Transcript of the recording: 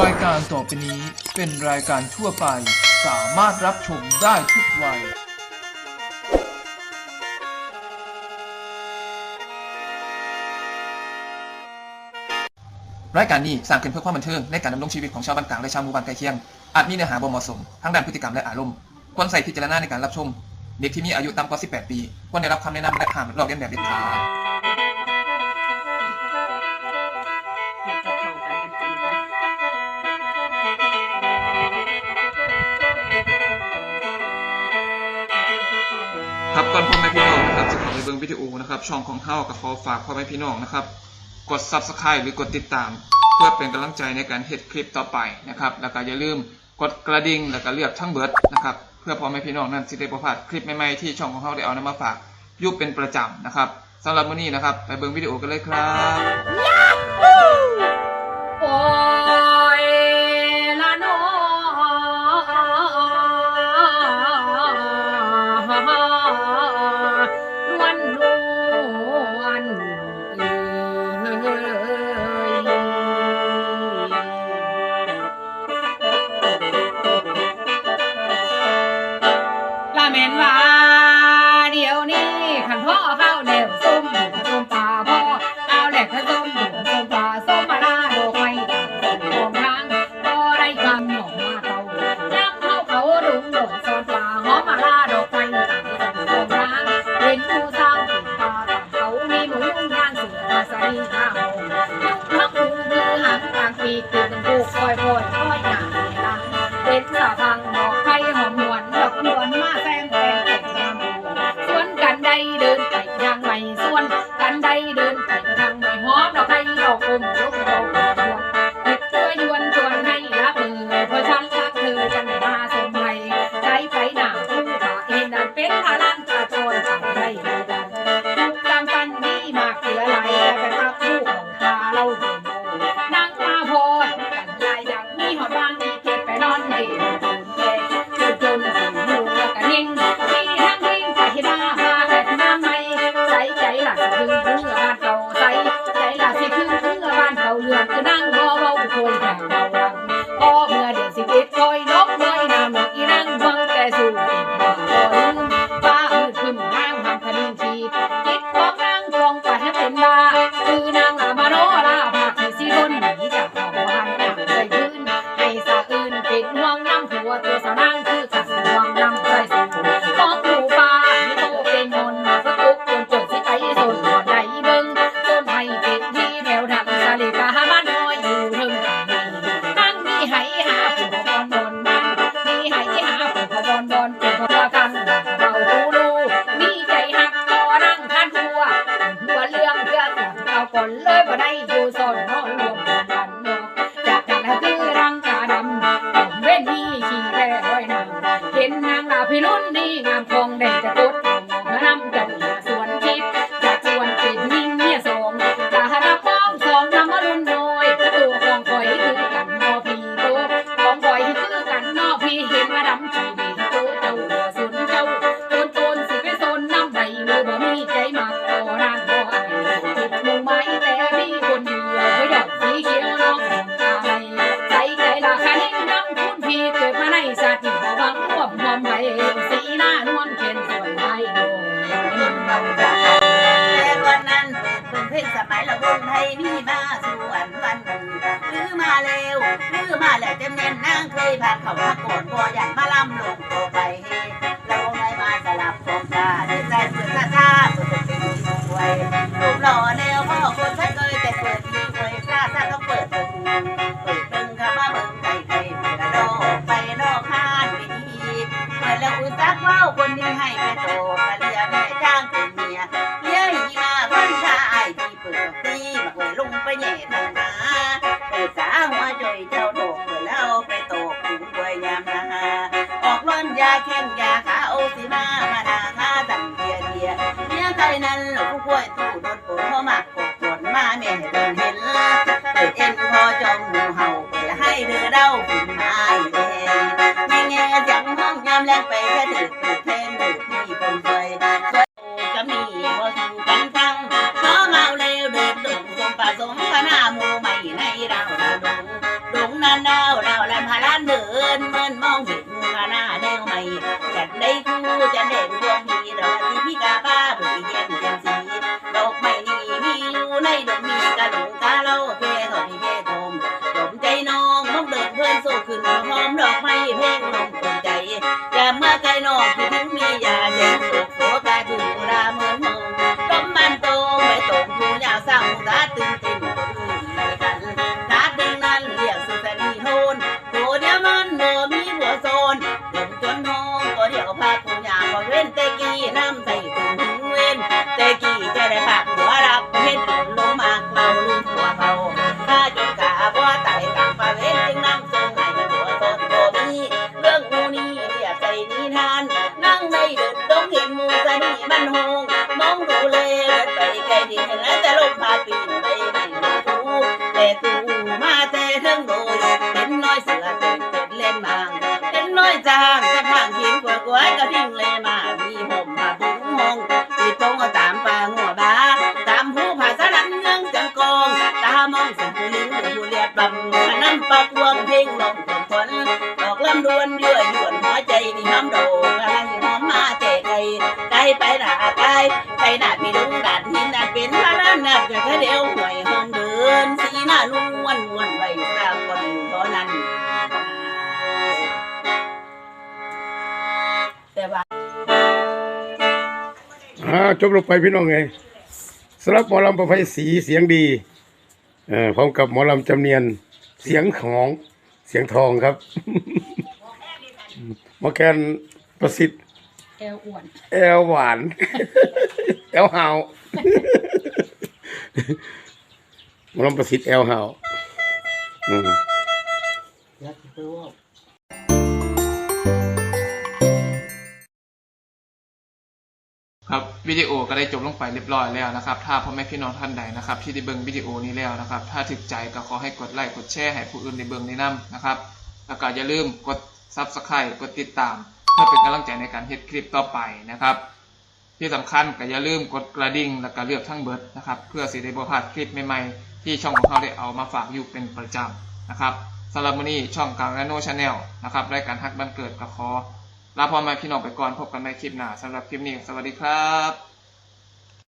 รายการต่อไปนี้เป็นรายการทั่วไป สามารถรับชมได้ทุกวัย รายการนี้สร้างขึ้นเพื่อความบันเทิงในการดำรงชีวิตของชาวบ้านกลางและชาวหมู่บ้านใกล้เคียง อาจมีเนื้อหาบ่เหมาะสมทั้งด้านพฤติกรรมและอารมณ์ ควรใส่พิจารณาในการรับชม เด็กที่มีอายุต่ำกว่า 18 ปี ควรได้รับคำแนะนำและห้ามลอกเลียนแบบเด็ดขาด บิ่งวิดีโอนะครับช่องของเฮากับขอฝากพ่อแม่พี่น้องนะครับ กด Subscribe หรือกดติดตาม เพื่อเป็นกำลังใจในการเฮ็ดคลิปต่อไปนะครับแล้วก็อย่าลืมกดกระดิ่งแล้วก็เลือกทั้งเบิดนะครับเพื่อพ่อแม่พี่น้องนั้นสิได้บ่พลาดคลิปใหม่ๆที่ช่องของเฮาได้เอานำมาฝากอยุบเป็นประจำนะครับสำหรับมื้อนี้นะครับ ไปเบิ่งวิดีโอกันเลยครับ เอมาใส่ข้าวยุกทักหูมือหางกลางปีตึง งามคงได้จะกดเมื่อนำเจ้าหน้าสวนคิดจากสวนเป็นยิ่งเมียสองตาดับป้องสองนำมารุนน้อยประตูของคอยคือกันนอพีโตของคอยคือกันนอพีเห็นมาดำชีวีโตเจ้าหัวสุนเจ้าโตนโตนสิไปโซนน้ำใดเลยบ่มีใจมักต่อนางบ่อายจุดมุ่งไม้แต่มีคนเดียวก็อยากสีเขียวน้องของตาให้ใจใจละคันน้ำคุณพี่เกิดมาในชาติที่บ่หวังร่วมหอมไป หน้านวลเข็นสวยให้โดนเราจะแต่วันนั้นเพิ่งเพลงสมัยละวงไทยมีมาสู่อันวันหนึ่งหรือมาเร็วหรือมาแล้วเต็มเน้นนางเคยผ่านเขามาก่อนพอยันมาล่ำลงต่อไปเฮเราไม่มาสลับฟองตาในใจเสือซาซาเปิดเป็นสีสวยรูปหล่อ แล้วอุตสักว้าคนนี้ให้ไปโตกะเลียแม่จ้างเป็นเมียเลี้ยหีมาเพิ่นชายที่เปิดตีมาเวยลุงไปแย่ทางนาเปิดสาหัวจอยเจ้าดอกเปิดแล้วไปตกถุงด้วยยามนาออกร้อนยาแข้งยาขาโอสิมามาดาท่าตันเดียเดียเลี้ยใจนั้นหลวงผู้ป่วยตู้โดนปวดพราะหมักปวดปวดมาแม่เดินเห็นเปิดเอ็นพอจองหมูเห่าเปิดให้เรือเด้าขึ้นมาามแรงไปแค่ดึกเปิดเพลงดึกที่คนเคยก็มีบ่สู่กันฟังน้อเอาเร็วเดินดงสมประสงค์พนาหมูใหม่ในดาวนาดงดงเดินเหมือนมองเห็นคณะแนวใหม่จัดได้คู่จะเด่นดวงพีดอกที่พี่กาป้าเบื่อเย็นเย็นสีดอกไม้นี่มีอยู่ในดอกมีกระหลงกาเล่าเพทอดเพทมจมใจน้องน้องเดินเพื่อนโซขึ้นหอมดอกไม้ อย่าเมื่อไกลนอกคิดถึงมียาแทิงโดยเห็นน้อยเสือเต้นเต้นเล่นมางเห็นน้อยจางจะทางหินกว่ากว่าก็ทิ้งเลยมามีห่มผ้าบุ้งหงตีตรงตามป่าหัวบาตามผู้ผาสนันเงืองจังกองตามองสังผู้ลิงผู้เรียบลำน้ำปักวงเพลงลมของฝนดอกลำดวนยั่วยวนหัวใจนี่หอมโดอะไรหอมมาเจไกลไกลไปหนาไกลไปหนามีลุงดัดหินดัดเป็นพระรามนัดก็เดียวห่วย หน้านวลนวลไว้ตาคนเท่านั้น แต่ว่าอ่าจบลงไปพี่น้องไงสำหรับหมอลำประไพสีเสียงดีเอ่อพร้อมกับหมอลำจำเนียนเสียงของเสียงทองครับ หมอแกนประสิทธิ์เอวอ้วน แอลหวาน แอลหาว หมอลำประสิทธิ์แอลหาวอืมครับวิดีโอก็ได้จบลงไปเรียบร้อยแล้วนะครับ ถ้าพ่อแม่พี่น้องท่านใดนะครับ ที่ได้เบิ่งวิดีโอนี้แล้วนะครับ ถ้าถึกใจก็ขอให้กดไลค์กดแชร์ให้ผู้อื่นได้เบิ่งได้นํนะครับแล้วก็อย่าลืมกด Subscribe กดติดตาม เพื่อเป็นกำลังใจในการเฮ็ดคลิปต่อไปนะครับ ที่สำคัญก็อย่าลืมกดกระดิ่งแล้วก็เลือกทั้งเบิดนะครับ เพื่อสิได้บ่พลาดคลิปใหม่ๆ ที่ช่องของเขาได้เอามาฝากอยู่เป็นประจำนะครับสำหรับมื้อนี้ช่องกลางและโนชาแนลนะครับรายการฮักบันเกิดกับคอลาพ่อแม่พี่น้องไปก่อนพบกันในคลิปหน้าสำหรับคลิปนี้สวัสดีครับ